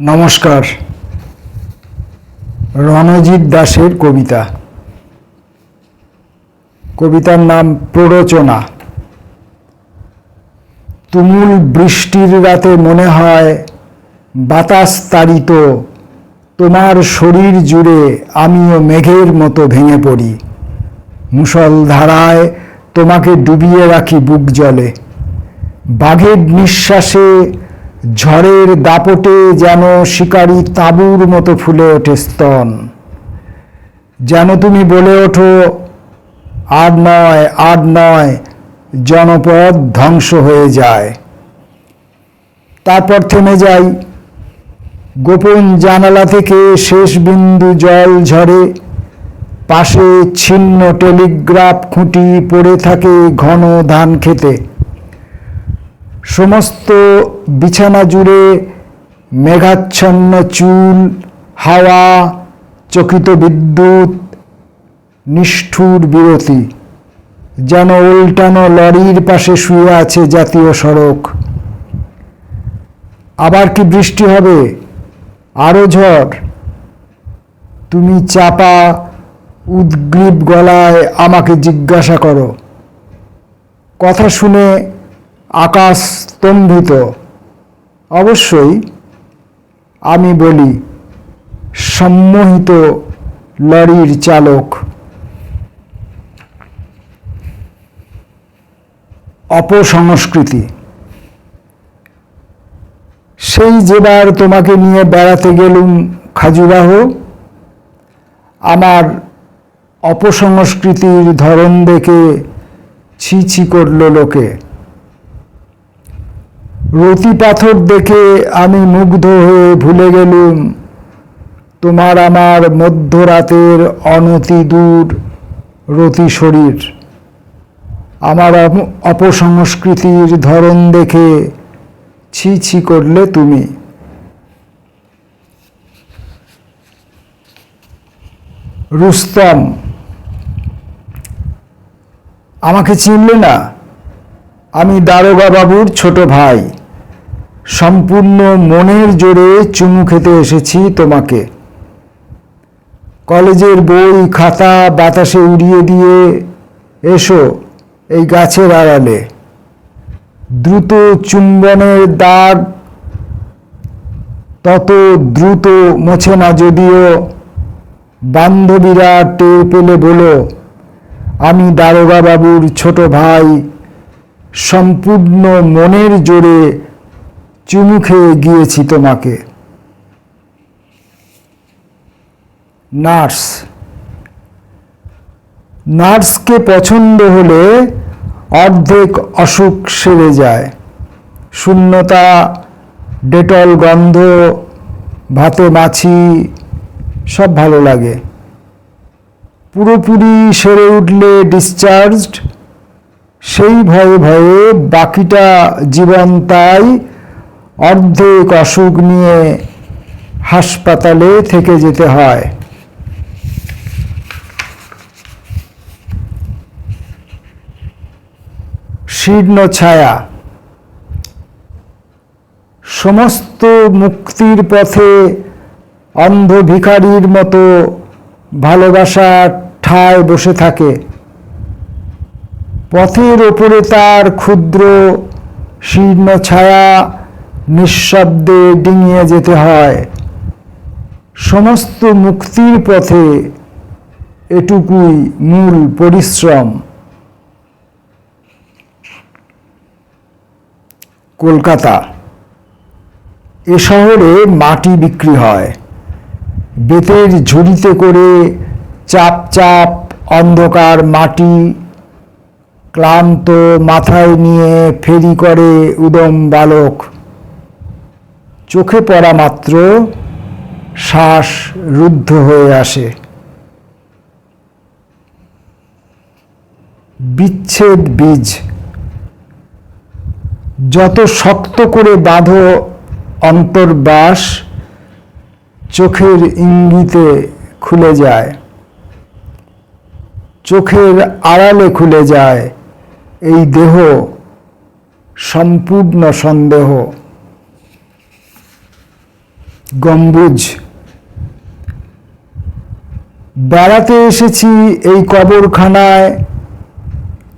নমস্কার। রণজিৎ দাসের কবিতা। কবিতার নাম প্ররোচনা। তুমুল বৃষ্টির রাতে মনে হয় বাতাস তাড়িত, তোমার শরীর জুড়ে আমিও মেঘের মতো ভেঙে পড়ি। মুষলধারায় তোমাকে ডুবিয়ে রাখি বুক জলে। বাঘের নিঃশ্বাসে ঝড়ের দাপটে যেন শিকারী তাঁবুর মতো ফুলে ওঠে স্তন। যেন তুমি বলে ওঠো, আর নয় আর নয়, জনপদ ধ্বংস হয়ে যায়। তারপর থেমে যাই। গোপন জানালা থেকে শেষ বিন্দু জল ঝরে। পাশে ছিন্ন টেলিগ্রাফ খুঁটি পড়ে থাকে ঘন ধান খেতে সমস্ত বিছানা জুড়ে মেঘাচ্ছন্ন চুল, হাওয়া, চকিত বিদ্যুৎ, নিষ্ঠুর বিরতি, যেন উল্টানো লরির পাশে শুয়ে আছে জাতীয় সড়ক। আবার কি বৃষ্টি হবে? আরও ঝড়। তুমি চাপা, উদ্গ্রীব গলায় আমাকে জিজ্ঞাসা করো। কথা শুনে আকাশ স্তম্ভিত অবশ্যই আমি বলি, সম্মোহিত লরির চালক। অপসংস্কৃতি। সেই যেবার তোমাকে নিয়ে বেড়াতে গেলুম খাজুরাহ, আমার অপসংস্কৃতির ধরন দেখে ছি ছি করল লোকে। রতি পাথর দেখে আমি মুগ্ধ হয়ে ভুলে গেলুম। তোমার আমার মধ্যরাতের অনতি দূর রতি শরীর। আমার অপ- অপসংস্কৃতির ধরন দেখে ছি ছি করলে তুমি। রুস্তম, আমাকে চিনলে না? আমি দারোগা বাবুর ছোট ভাই। সম্পূর্ণ মনের জোরে চুমু খেতে এসেছি তোমাকে। কলেজের বই, খাতা, বাতাসে উড়িয়ে দিয়ে এসো এই গাছের আড়ালে। দ্রুত চুম্বনের দাগ তত দ্রুত মোছে না যদিও বান্ধবীরা টের পেলে বলো, আমি দারোগা বাবুর ছোট ভাই। সম্পূর্ণ মনের জোরে চুমু খেয়ে গিয়েছি তোমাকে। নার্স। নার্সকে পছন্দ হলে অর্ধেক অসুখ সেরে যায়। শূন্যতা, ডেটল গন্ধ, ভাতে মাছি, সব ভালো লাগে। পুরোপুরি সেরে উঠলে ডিসচার্জড সেই ভয়ে ভয়ে বাকিটা জীবন তাই অর্ধেক অসুখ নিয়ে হাসপাতালে থেকে যেতে হয়। শীর্ণ ছায়া। সমস্ত মুক্তির পথে অন্ধ ভিখারির মতো ভালোবাসা ঠায় বসে থাকে। পথের ওপরে তার ক্ষুদ্র শীর্ণ ছায়া নিঃশব্দে ডিঙিয়ে যেতে হয়। সমস্ত মুক্তির পথে এটুকুই মূল পরিশ্রম। কলকাতা। এ শহরে মাটি বিক্রি হয়। বেতের ঝুড়িতে করে চাপ চাপ অন্ধকার মাটি ক্লান্ত মাথায় নিয়ে ফেরি করে উদম বালক। চোখে পড়া মাত্র শ্বাস রুদ্ধ হয়ে আসে। বিচ্ছেদ বীজ। যত শক্ত করে বাঁধো অন্তর্বাস, চোখের ইঙ্গিতে খুলে যায়। চোখের আড়ালে খুলে যায়। এই দেহ সম্পূর্ণ সন্দেহ। গম্বুজ। বেড়াতে এসেছি এই কবরখানায়।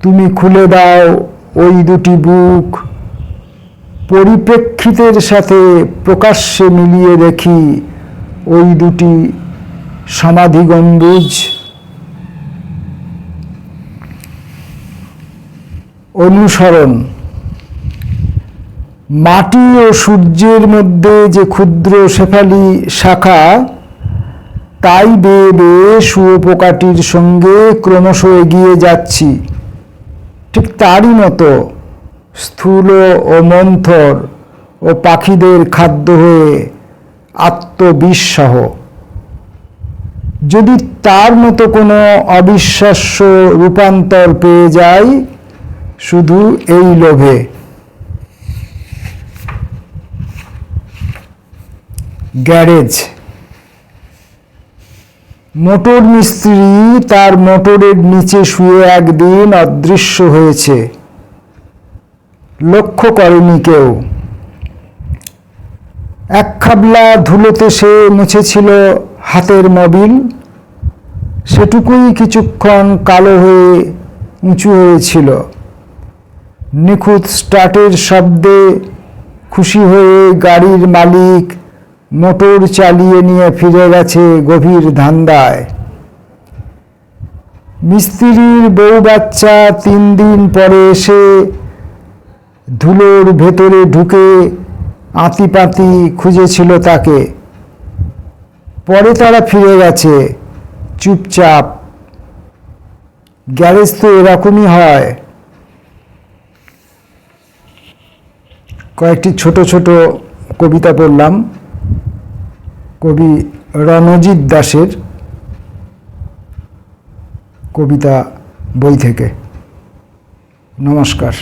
তুমি খুলে দাও ওই দুটি বুক। পরিপ্রেক্ষিতের সাথে প্রকাশ্যে মিলিয়ে দেখি ওই দুটি সমাধি গম্বুজ। অনুসরণ। মাটি ও সূর্যের মধ্যে যে ক্ষুদ্র শেফালি শাখা, তাই বেয়ে বেয়ে শুয়োপোকাটির সঙ্গে ক্রমশ এগিয়ে যাচ্ছি। ঠিক তারই মতো স্থূল ও মন্থর ও পাখিদের খাদ্য হয়ে আত্মবিস্বাহ যদি তার মতো কোনো অবিশ্বাস্য রূপান্তর পেয়ে যাই, শুধু এই লোভে। গ্যারেজ। মোটর মিস্ত্রি তার মোটরের নিচে শুয়ে একদিন অদৃশ্য হয়েছে। লক্ষ্য করেনি কেউ। এক খাবলা ধুলোতে সে মুছেছিল হাতের মবিল। সেটুকুই কিছুক্ষণ কালো হয়ে উঁচু হয়েছিল। নিখুঁত স্টার্টের শব্দে খুশি হয়ে গাড়ির মালিক মোটর চালিয়ে নিয়ে ফিরে গেছে গভীর ধান্দায়। মিস্ত্রির বউ বাচ্চা তিন দিন পরে এসে ধুলোর ভেতরে ঢুকে আতিপাতি খুঁজেছিল তাকে। পরে তারা ফিরে গেছে, চুপচাপ। গ্যারেজ তো এরকমই হয়। কয়েকটি ছোট ছোট কবিতা পড়লাম। কবি রণজিৎ দাসের কবিতা বই থেকে। নমস্কার।